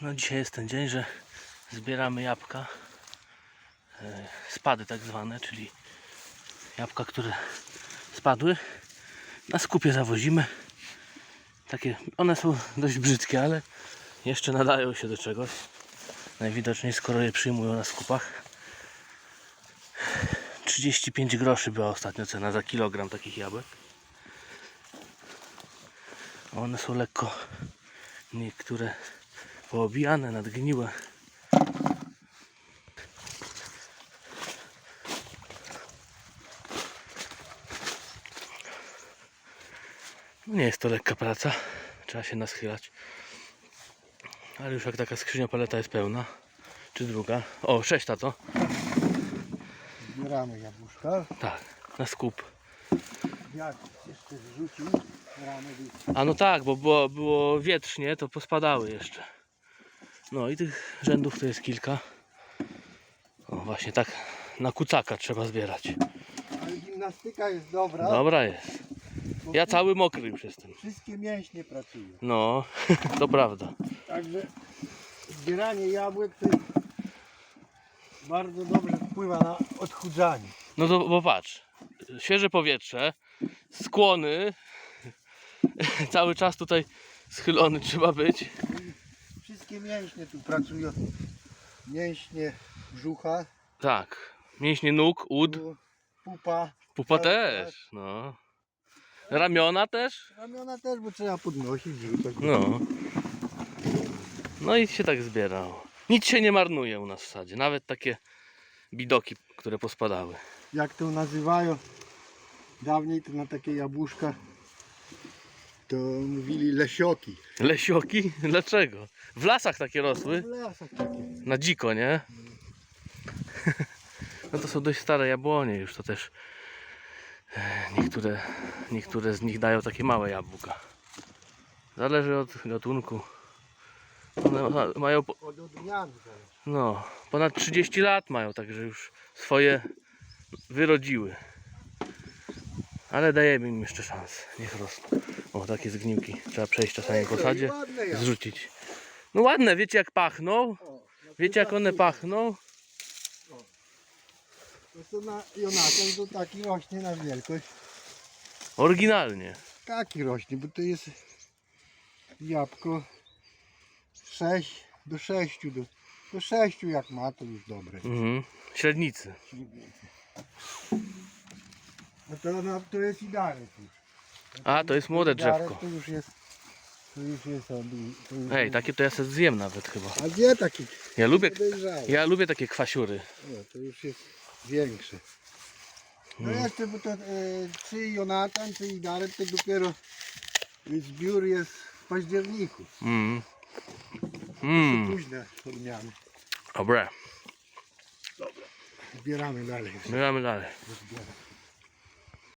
No dzisiaj jest ten dzień, że zbieramy jabłka. e, Spady tak zwane, czyli jabłka, które spadły. Na skupie zawozimy. Takie, one są dość brzydkie, ale jeszcze nadają się do czegoś. Najwidoczniej skoro je przyjmują na skupach. 35 groszy była ostatnio cena za kilogram takich jabłek. One są lekko niektóre poobijane, nadgniłe. Nie jest to lekka praca, trzeba się naschylać. Ale już jak taka skrzynia paleta jest pełna, czy druga, o sześć tato, Zbieramy jabłuszka. tak, na skup. Jak jeszcze wrzucił rano A no tak, bo było, było wietrznie, to pospadały jeszcze. No i tych rzędów to jest kilka. O właśnie tak na kucaka trzeba zbierać. Ale gimnastyka jest dobra. Dobra jest. Ja cały mokry już jestem. Wszystkie mięśnie pracują. No, to prawda. Także zbieranie jabłek to jest bardzo dobrze wpływa na odchudzanie. No to bo patrz, świeże powietrze, skłony, cały czas tutaj schylony trzeba być. Wszystkie mięśnie tu pracują. Mięśnie brzucha, Tak, mięśnie nóg, ud, tu pupa, pupa cały też, no. Ramiona też, ramiona też, bo trzeba podnosić, rzucać. no. No i się tak zbiera. Nic się nie marnuje u nas w sadzie, nawet takie bidoki, które pospadały. Jak to nazywają dawniej to na takie jabłuszka to mówili lesioki. Lesioki? Dlaczego? W lasach takie rosły? W lasach takie. Na dziko, nie? No to są dość stare jabłonie już, to też e, niektóre, niektóre z nich dają takie małe jabłka. Zależy od gatunku. One ma- mają, po- no, ponad 30 lat mają, także już swoje wyrodziły. Ale dajemy im jeszcze szansę, niech rosną. O, takie zgniłki. Trzeba przejść czasami po sadzie, zrzucić. No ładne, wiecie jak pachną? Wiecie jak one pachną? To na Jonatem to taki rośnie na wielkość. Oryginalnie. Taki rośnie, bo to jest jabłko 6 do 6 do, do 6 jak ma to już dobre. Mhm. Średnicy. No to, no, to jest idarek już. A, to jest młode drzewko. To już jest, to już jest to już Ej, takie to ja sobie zjem nawet chyba. A gdzie taki Ja lubię, ja lubię takie kwasiury. No, to już jest większe. No Mm. jeszcze, bo to e, czy Jonatan, czy Idarek, to dopiero zbiór jest w październiku. Mm. Mm. późne odmiany. Dobra, Zbieramy dalej. bieramy dalej. Zbieramy.